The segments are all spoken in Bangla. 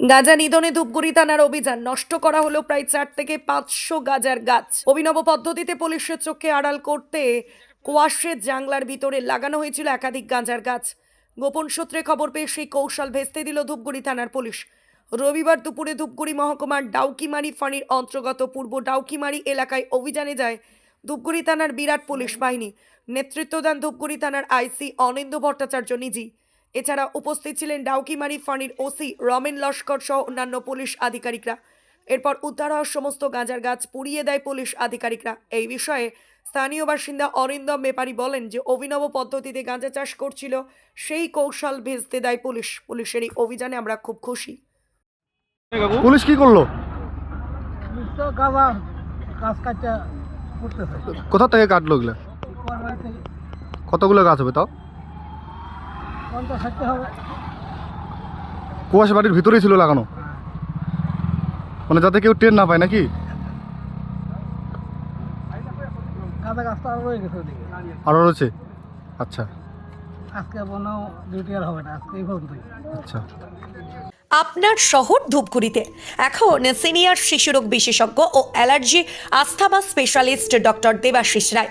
গাঁজা নিধনে ধূপগুড়ি থানার অভিযান নষ্ট করা হলো প্রায় চার থেকে পাঁচশো গাজার গাছ। অভিনব পদ্ধতিতে পুলিশের চোখে আড়াল করতে কোয়াশের জাংলার ভিতরে লাগানো হয়েছিল একাধিক গাঁজার গাছ। গোপন সূত্রে খবর পেয়ে সেই কৌশল ভেস্তে দিল ধূপগুড়ি থানার পুলিশ। রবিবার দুপুরে ধূপগুড়ি মহকুমার ডাউকিমারি ফাঁড়ির অন্তর্গত পূর্ব ডাউকিমারি এলাকায় অভিযানে যায় ধূপগুড়ি থানার বিরাট পুলিশ বাহিনী। নেতৃত্ব দেন ধূপগুড়ি থানার আইসি অনিন্দ ভট্টাচার্য নিজি এছাড়া উপস্থিত ছিলেন ডাউকিমারি ফাঁড়ির ওসি রমেন লস্কর সহ অন্যান্য পুলিশ আধিকারিকরা। এরপর উদ্ধার হওয়া সমস্ত গাঁজার গাছ পুড়িয়ে দেয় পুলিশ আধিকারিকরা। এই বিষয়ে স্থানীয় বাসিন্দা অরিন্দম মেপারি বলেন যে অভিনব পদ্ধতিতে গাঁজা চাষ করছিল সেই কৌশল ভেজতে দেয় পুলিশ। পুলিশের এই অভিযানে আমরা খুব খুশি। পুলিশ কি করল? কোথা থেকে কাটলো কতগুলো গাছ হবে তাও? কুয়াশা বাড়ির ভিতরেই ছিল লাগানো। মানে যাতে কেউ ট্রেন না পায় নাকি? আরও রয়েছে? আচ্ছা। আজকে ডিউটি আর হবে না আজকে এই পর্যন্তই। আচ্ছা। আপনার শহর ধূপগুড়িতে। এখন সিনিয়র শিশুরোগ বিশেষজ্ঞ ও allergy asthma specialist doctor Debashis Roy.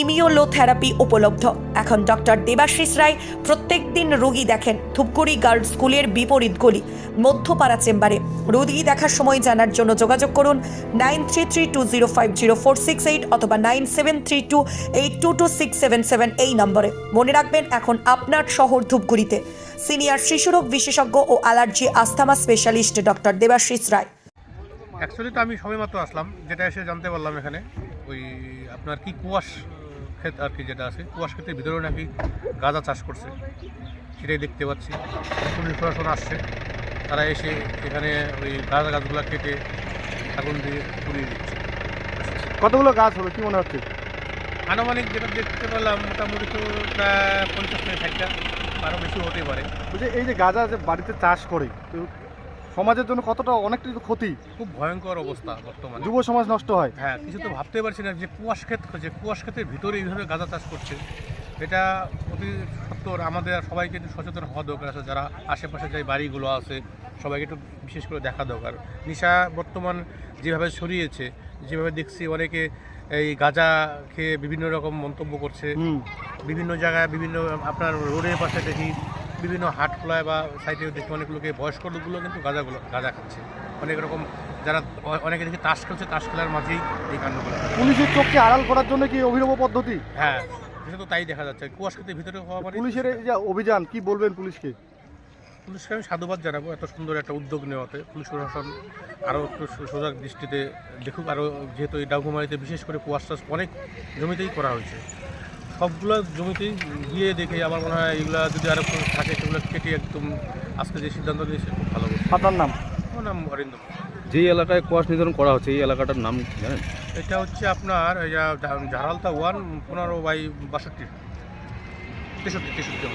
ইমিওলোথেরাপি উপলব্ধ। এখন ডক্টর দেবাশিস রায় প্রত্যেক দিন রোগী দেখেন ধূপগুড়ি গার্লস স্কুলের বিপরীত গলি, মধ্যপাড়া চেম্বারে। রোগী দেখার সময় জানার জন্য যোগাযোগ করুন nine three three two zero five zero four six eight অথবা nine seven three two eight two two six seven seven এই নম্বরে। মনে রাখবেন এখন আপনার শহর ধূপগুড়িতে। সিনিয়র শিশুরোগ বিশেষজ্ঞ ও allergy asthma specialist doctor Debashis Roy. Actually তো আমি সবেমাত্র আসলাম, যেটা এসে জানতে পারলাম এখানে, ওই আপনার কি কুয়াশ? ক্ষেত আর কি যেটা আছে কুয়াশ ক্ষেতের ভিতরেও নাকি গাঁজা চাষ করছে। সেটাই দেখতে পাচ্ছি। পুলিশ প্রশাসন আসছে। তারা এসে এখানে ওই গাঁজা গাছগুলো কেটে আগুন দিয়ে পুড়িয়ে দিচ্ছে। কতগুলো গাছ হবে কি মনে হচ্ছে? আনুমানিক যেটা দেখতে পেলাম মোটামুটি তো প্রায় পঞ্চাশ থেকে ষাটটা আরও বেশি হতে পারে। যে এই যে গাঁজা যে বাড়িতে চাষ করে তো সমাজের জন্য কতটা অনেকটাই ক্ষতি। খুব ভয়ঙ্কর অবস্থা বর্তমানে। যুব সমাজ নষ্ট হয়। হ্যাঁ কিছু তো ভাবতে পারছি না যে কুয়াশ ক্ষেত যে কুয়াশ ক্ষেতের ভিতরে এইভাবে গাঁজা চাষ করছে। এটা অতি সত্তর আমাদের সবাইকে একটু সচেতন হওয়া দরকার আছে যারা আশেপাশে যে বাড়িগুলো আছে সবাইকে একটু বিশেষ করে দেখা দরকার। নেশা বর্তমান যেভাবে ছড়িয়েছে যেভাবে দেখছি অনেকে এই গাঁজা খেয়ে বিভিন্ন রকম মন্তব্য করছে। বিভিন্ন জায়গায় বিভিন্ন আপনার রোডের পাশে দেখি বিভিন্ন হাট খোলায় বা সাইডে দেখি অনেক লোকে বয়স্ক লোকগুলো কিন্তু গাঁজাগুলো গাঁজা খাচ্ছে। অনেক রকম যারা অনেকে দেখি তাস খেলছে তাস খেলার মাঝেই এই কাণ্ডগুলো। পুলিশের চোখকে আড়াল করার জন্য কি অভিনব পদ্ধতি? হ্যাঁ সেটা তো তাই দেখা যাচ্ছে। কুয়াশ ক্ষেতের ভিতরে হওয়া মানে পুলিশের এই যে অভিযান কি বলবেন পুলিশকে? পুলিশকে আমি সাধুবাদ জানাব এত সুন্দর একটা উদ্যোগ নেওয়াতে। পুলিশ প্রশাসন আরও একটু সজাগ দৃষ্টিতে দেখুক। আরও যেহেতু এই ডাকুমারিতে বিশেষ করে কুয়াশ চাষ অনেক জমিতেই করা হয়েছে। সবগুলো জমিতেই গিয়ে দেখে আমার মনে হয় এগুলো যদি আরও থাকে সেগুলো কেটে একদম আজকে যে সিদ্ধান্ত নিয়েছে খুব ভালো আপনার নাম? আমার নাম অরিন্দম যে এলাকায় কোয়াশ নিধন করা হচ্ছে এই এলাকাটার নাম জানেন? এটা হচ্ছে আপনার এই যা- ঝাড়ালতা ওয়ান পনেরো বাই বাষট্টি। তেষট্টি তেষট্টি